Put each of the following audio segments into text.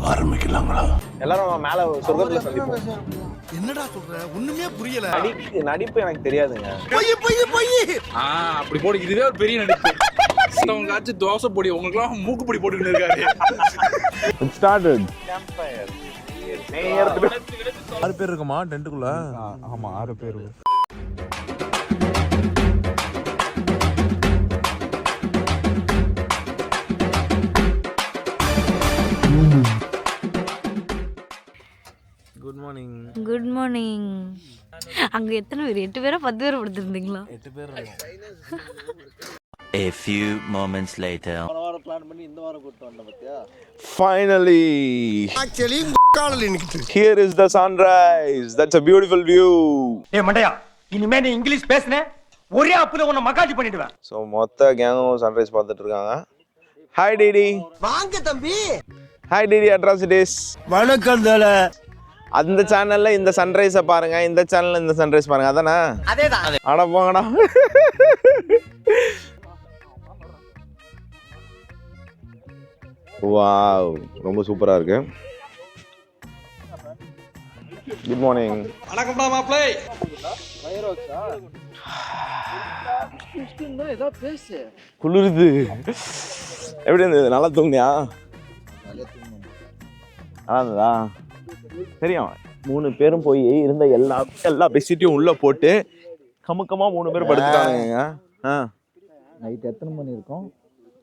ஆரம்பிக்கலாங்களா? எல்லாரும் மேல சொர்க்கத்துல சந்திப்போம். என்னடா சொல்ற? ஒண்ணுமே புரியல. நடிப்பு நடிப்பு எனக்கு தெரியாதுங்க. ஆ அப்படி போடு. இதுவே ஒரு பெரிய நடிப்பு. மத்தவங்களாச்சும் தோசை பொடி உங்களுக்குலாம் மூக்கு பொடி போட்டுக்கிட்டு இருக்காரு. ஸ்டார்டட் ஆறு பேர் இருக்குமா டென்ட்டுக்குள்ள? ஆமா ஆறு பேர். மார்னிங் அங்க எத்தனை பேர்? எட்டு பேரா பத்து பேர் படுத்திருந்தீங்களா? எட்டு பேர் A few moments later. Finally actually காலில் நிக்கிட்டு here is the sunrise that's a beautiful view ஏ மண்டையா இனிமே நீ இங்கிலீஷ் பேசுன ஒரே அப்புல உன்னை மக்காட்டி பண்ணிடுவேன். ஸோ மொத்த கேங்கும் சன்ரைஸ் பார்த்துட்டு இருக்காங்க. ஹாய் டிடி வாங்க தம்பி. ஹாய் டிடி அட்ராசிட்டிஸ் வணக்கம் தல. அந்த சேனல்ல இந்த சன்ரைஸை பாருங்க இந்த சேனல்ல இந்த சன்ரைஸ் பாருங்க. அதானே? அதேதான். அட போங்கடா. வாவ் ரொம்ப சூப்பரா இருக்கு. குட் மார்னிங் வணக்கம்டா மாப்பிளை. குளிருது. எப்படி இருந்தது? நல்லா தூங்குனியா? நல்லா இருந்ததா தெரியும். மூணு பேரும் போய் இருந்த எல்லா எல்லா பெட்ஷீட்டையும் உள்ள போட்டு கமுக்கமா மூணு பேர் படுத்துட்டாங்க ஆ. நைட் எத்தனை மணி இருக்கும்?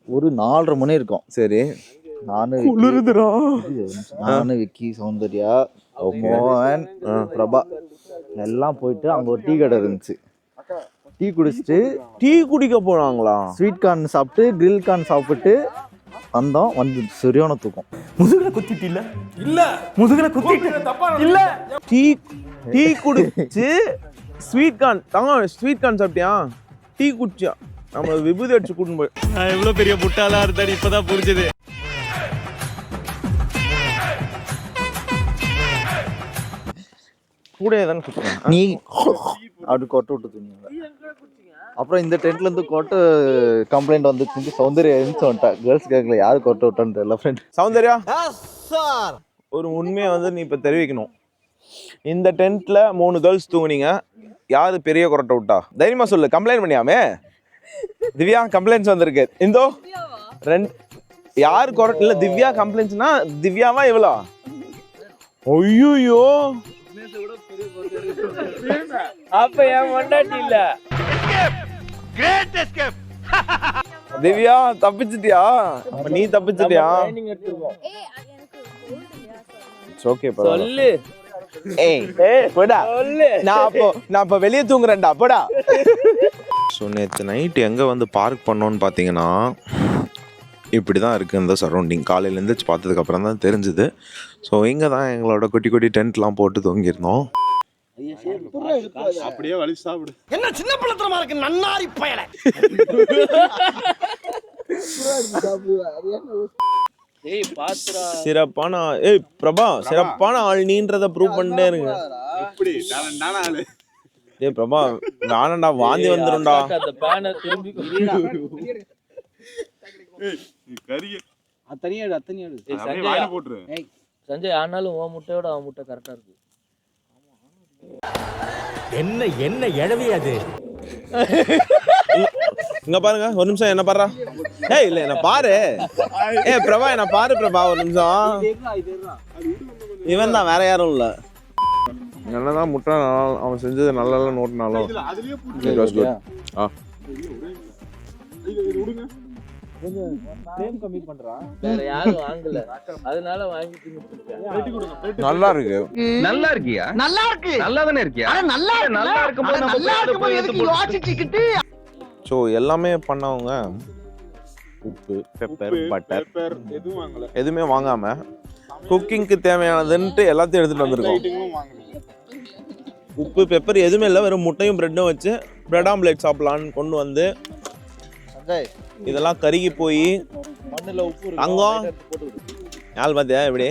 ஒரு நாலரை மணி இருக்கும். சரி. நானு விக்கி- குளிருதுடா. நானு விக்கி சௌந்தர்யா மோகன் பிரபா எல்லாம் போயிட்டு அங்க ஒரு டீ கடை இருந்துச்சு. டீ குடிச்சிட்டு டீ குடிக்க போனாங்களா? ஸ்வீட் கார்ன் சாப்பிட்டு கிரில் கார்ன் சாப்பிட்டு வந்தோம் வந்து சரியான தூக்கம். முதுகுல குத்திட்டு இல்ல. இல்ல முதுகுல குத்திட்டு இல்ல. டீ டீ குடிச்சு ஸ்வீட் கார்ன் தங்க ஸ்வீட் கார்ன் சாப்பிட்டியா? டீ குடிச்சியா? நம்ம விபூதி அடிச்சு கூட்டின்னு போய் நான் எவ்வளவு பெரிய முட்டாளா இருந்தாடி இப்பதான் புரிஞ்சது. கூட தானே நீ அப்படி கொட்டை விட்டு தூங்கிங்க அப்புறம் இந்த டென்ட்ல இருந்து கொட்டை கம்ப்ளைண்ட் வந்துச்சு சௌந்தர்யா எழுந்து வந்துட்டா. கேர்ள்ஸ் கேட்கல யாரு கொட்டை விட்டான்னு தெரியல ஃப்ரெண்ட் சௌந்தர்யா? ஒரு உண்மையை வந்து நீ இப்போ தெரிவிக்கணும். இந்த டென்ட்ல மூணு கேர்ள்ஸ் தூங்குனீங்க. யாரு பெரிய கொரட்டை விட்டா? தைரியமா சொல்லு கம்ப்ளைண்ட் பண்ணியாமே? திவ்யா கம்ப்ளைண்ட்ஸ் வந்திருக்கு. இந்தோ. ரெண்டு யார் கொரட் இல்ல திவ்யா கம்ப்ளைண்ட்ஸ்னா திவ்யாவா எவ்வளோ ஐயோ அப்ப என் மண்டாட்டி இல்ல. திவ்யா தப்பிச்சிட்டியா? நீ தப்பிச்சிட்டியா? ஓகே சொல்லு. ஏய் போடா. நான் அப்போ நான் அப்போ வெளியே தூங்குறேன்டா போடா. ஸோ நேற்று நைட் எங்கே வந்து பார்க் பண்ணோன்னு பார்த்தீங்கன்னா இப்படி தான் இருக்குது இந்த சரௌண்டிங் காலையில் எழுந்திரிச்சு பார்த்ததுக்கு அப்புறம் தான் தெரிஞ்சுது. ஸோ இங்கே தான் எங்களோட குட்டி குட்டி டென்ட்லாம் போட்டு தூங்கியிருந்தோம். அப்படியே வலி சாப்பிடு. என்ன சின்ன பிள்ளத்தனமா இருக்கு? நன்னாரி பயல. சிறப்பான ஏய் பிரபா சிறப்பான ஆள் நீன்றத ப்ரூவ் பண்ணிட்டே இருங்க எப்படி? ஆளு? ஏய் பிரபா வேணாண்டா வாந்தி வந்துரும்டா. அந்த பேனை திரும்பி நீ கறிய. அத்தனையாடு அத்தனையாடு அப்படியே வாயில போட்டுரு. சஞ்சய் ஆனாலும் உன் முட்டையோட அவன் முட்டை கரெக்டா இருக்கு. என்ன என்ன எழவி அது? இங்க பாருங்க ஒரு நிமிஷம் என்ன பாருடா ஏய் இல்ல என்ன பாரு. ஏய் பிரபா என்ன பாரு பிரபா ஒரு நிமிஷம். இவன் தான் வேற யாரும் இல்ல. என்னதான் முட்டை அவன் செஞ்சது நல்லா நோட்டினாலும். வேற யாரும் வாங்கல. அதனால வாங்கி நல்லா இருக்கு நல்லா இருக்கியா? நல்லா இருக்கு நல்லா தானே இருக்கியா நல்லா இருக்கு நல்லா இருக்கும்போது நல்லா எதுக்கு யோசிச்சுக்கிட்டு ஸோ எல்லாமே பண்ணவங்க உப்பு பெப்பர் பட்டர் எதுவும் வாங்கல. எதுவுமே வாங்காம குக்கிங்க்கு தேவையானதுன்ட்டு எல்லாத்தையும் எடுத்துட்டு வந்திருக்கோம். உப்பு பெப்பர் எதுவுமே இல்லை. வெறும் முட்டையும் பிரெட்டும் வச்சு பிரெட் ஆம்லேட் சாப்பிடலான்னு கொண்டு வந்து இதெல்லாம் கருகி போய் மண்ணுல உப்பு தங்கம். யாழ் பார்த்தியா இப்படி?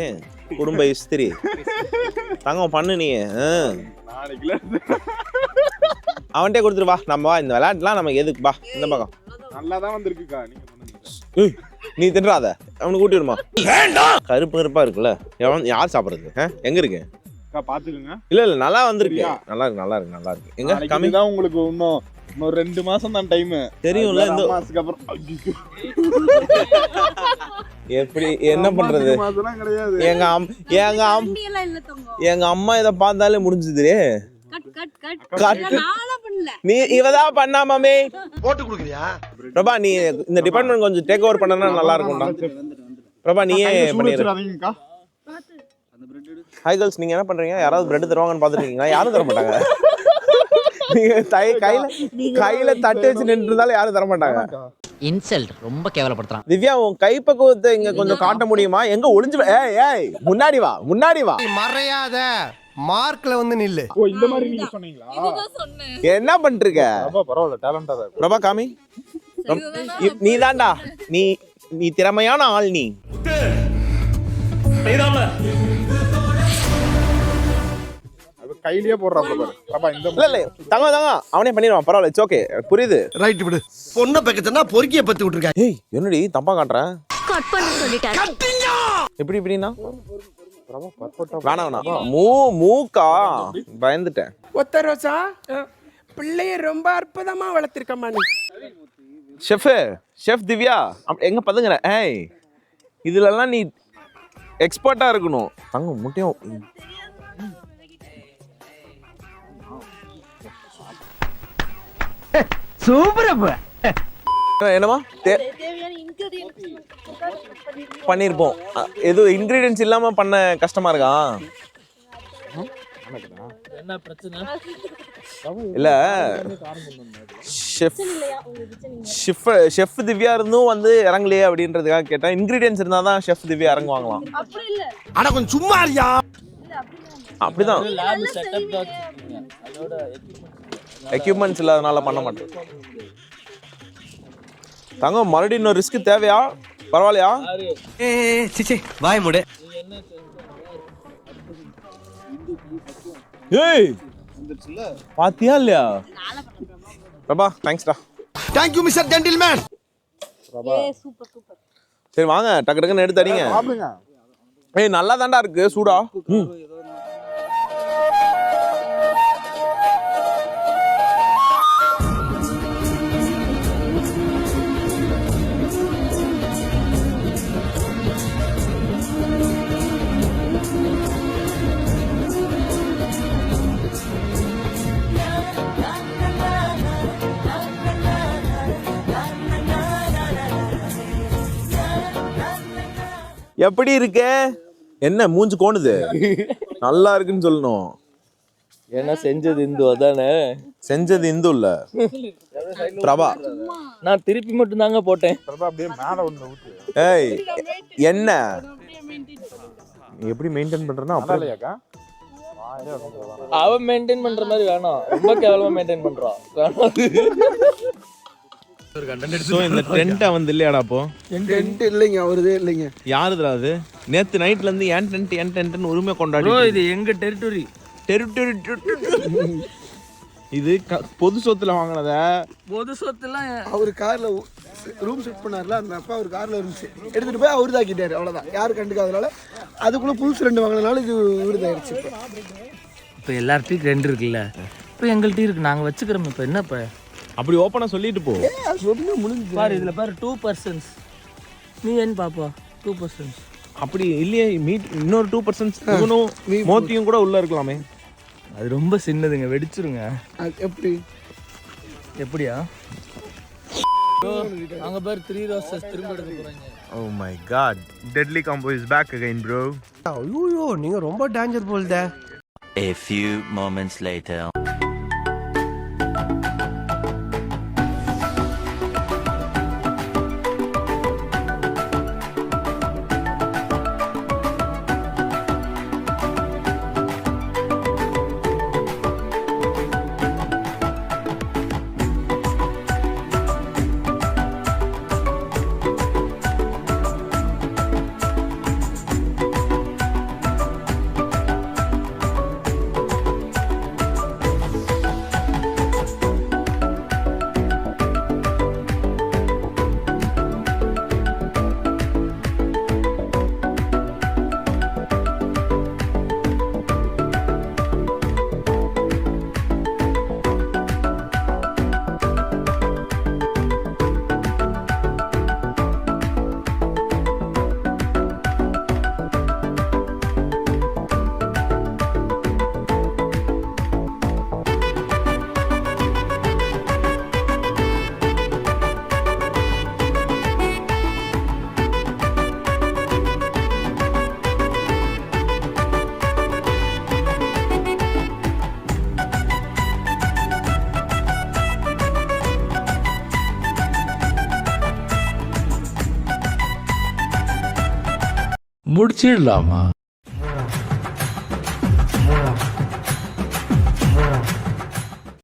குடும்ப இஸ்திரி. தங்கம் பண்ணு நீ. அவன்கிட்டே கொடுத்துட்டு வா. நம்ம வா. இந்த விளையாட்டுலாம் நமக்கு எதுக்கு? வா. இந்த பக்கம். நல்லா தான் வந்திருக்குக்கா நீ தின்றாத. அவனுக்கு ஊட்டி விடுமா கருப்பு கருப்பா இருக்குல்ல. எவன் யார் சாப்பிடுறது? ஆ? எங்க இருக்கு? பாத்துக்கோங்க. இல்ல இல்ல நல்லா வந்திருக்கு. நல்லா இருக்கு நல்லா இருக்கு நல்லா இருக்கு. எங்க கம்மி தான் உங்களுக்கு இன்னும் இன்னும் ரெண்டு மாசம் தான் டைம் தெரியும்ல இந்த மாசத்துக்கு அப்புறம் எப்படி என்ன பண்றது? எங்க அம் எங்க அம் எங்க அம்மா இதை பார்த்தாலே முடிஞ்சுது நீ இவதான் பண்ணாமாமே போட்டு கொடுக்குறியா? பிரபா நீ இந்த டிபார்ட்மெண்ட் கொஞ்சம் டேக் ஓவர் பண்ணனா நல்லா இருக்கும்டா. பிரபா நீயே பண்ணிடு. ஹாய் கேர்ள்ஸ் நீங்க என்ன பண்றீங்க? யாராவது பிரெட் தருவாங்கன்னு பாத்துட்டு இருக்கீங்களா யாரும் தர மாட்டாங்க நீங்க தை கையில கையில தட்டு வச்சு நின்று இருந்தாலும் யாரும் தர மாட்டாங்க இன்சல்ட் ரொம்ப கேவலப்படுத்துறான். திவ்யா உன் கைப்பக்குவத்தை இங்க கொஞ்சம் காட்ட முடியுமா? எங்க ஒளிஞ்சு வ- ஏய் ஏய் முன்னாடி வா முன்னாடி வா. மறையாத. மார்க்ல வந்து நில்லு. ஓ இந்த மாதிரி நீங்க சொன்னீங்களா? இதுதான் சொன்னேன். என்ன பண்ணிருக்க அப்பா பரவாயில்ல டேலண்டா இருக்கு. பிரபா காமி. நீ தான்டா நீ நீ திறமையான ஆள் நீ. கையிலேயே போடுறாப்ல பாரு. அப்பா இந்த இல்ல இல்ல தங்க தங்க அவனே பண்ணிடுவான் பரவாயில்ல இட்ஸ் ஓகே புரியுது. ரைட் விடு. பொண்ணை பக்கத்துனா பொறுக்கிய பத்து விட்டுருக்கா. ஏய் என்னடி தப்பா காட்டுறேன் கட் பண்ண சொல்லிட்டாரு. எப்படி இப்படின்னா? வேணாம் வேணாம். மூ மூக்கா? பயந்துட்டேன். ஒத்த ரோசா? பிள்ளைய ரொம்ப அற்புதமா வளர்த்திருக்கம்மா நீ. ஷெஃப் ஷெஃப் திவ்யா அப்- எங்க பதுங்குற? ஏய் இதுலலாம் நீ எக்ஸ்பர்ட்டா இருக்கணும். தங்க முட்டையும் சூப்பர் அஹ், என்னமா அஹ், எதுவும் இன்கிரீடியன்ஸ் இல்லாம பண்ண கஷ்டமா இருக்கா? இல்ல ஷெஃப் ஷெஃப் ஷெஃப் திவ்யா இருந்தும் வந்து இறங்கலையே அப்படின்றதுக்காக கேட்டேன். இன்கிரீடியன்ஸ் இருந்தா தான் ஷெஃப் திவ்யா இறங்குவாங்களாம். அப்படி இல்ல அட கொஞ்சம் சும்மா அப்படிதான். எக்யூப்மெண்ட்ஸ் இல்லாதனால பண்ண மாட்டேன். தங்கம் மறுபடியும் இன்னொரு ரிஸ்க் தேவையா? பரவாயில்லையா? சிச்சி வாய் முடு. ஏய்! பாத்தியா இல்லையா? Prabha தேங்க்ஸ்டா thank you mister gentleman super super சரி வாங்க டக்கு டக்குன்னு எடுத்து அடிங்க. ஏய் நல்லா தான்டா இருக்கு சூடா. எப்படி இருக்க? என்ன மூஞ்சி கோணுது? நல்லா இருக்குன்னு சொல்லணும். என்ன செஞ்சது இந்து அதானே? செஞ்சது இந்து இல்ல. பிரபா. நான் திருப்பி மட்டும் தாங்க போட்டேன். பிரபா அப்படியே மேல ஒண்ணு ஊத்து. ஏய் என்ன? எப்படி மெயின்டைன் பண்றேன்னா அப்படியே இல்லையாக்கா? அவன் மெயின்டைன் பண்ற மாதிரி வேணாம். ரொம்ப கேவலமா மெயின்டைன் பண்றான். ஸோ இந்த டென்ட்டை வந்து இல்லையாடா அப்போ? டென்ட் இல்லைங்க அவருதே இல்லைங்க. யாருதுடா அது? நேத்து நைட்ல இருந்து ஏன் டென்ட் ஏன் டென்ட்னு உரிமை கொண்டாடி இது எங்க டெரிட்டரி டெரிட்டரி இது க- பொது சொத்துல வாங்கினத? பொது சொத்துலாம் அவர் கார்ல ரூம் ஷிஃப்ட் பண்ணார்ல அந்த அப்பா அவர் கார்ல இருந்துச்சு. எடுத்துட்டு போய் அவர் தாக்கிட்டாரு அவ்வளவுதான். யாரும் கண்டுக்காதனால அதுக்குள்ள புதுசு ரெண்டு வாங்கினால இது விருதாயிருச்சு இப்போ. இப்போ எல்லார்ட்டையும் ரெண்டு இருக்குல்ல? இப்போ எங்கள்கிட்ட இருக்கு நாங்க வச்சுக்கிறோம் இப்போ என்ன இப்போ அப்படி ஓப்பனா சொல்லிட்டு போ. சொல்லி முடிஞ்சு பாரு இதுல பாரு டூ பர்சன்ஸ் நீ என்ன பாப்பா? டூ பர்சன்ஸ் அப்படி இல்லையே மீட் இன்னொரு டூ பர்சன்ட் இவனும் மோத்தியும் கூட உள்ள இருக்கலாமே. அது ரொம்ப சின்னதுங்க வெடிச்சிருங்க. அது எப்படி? எப்படியா? அங்க பாரு த்ரீ ரோசஸ் திரும்ப எடுக்க போறாங்க. ஓ my god deadly combo is back again bro ஐயோ நீங்க ரொம்ப டேஞ்சர் போல்தே. A few moments later. முடிச்சிடலாமா?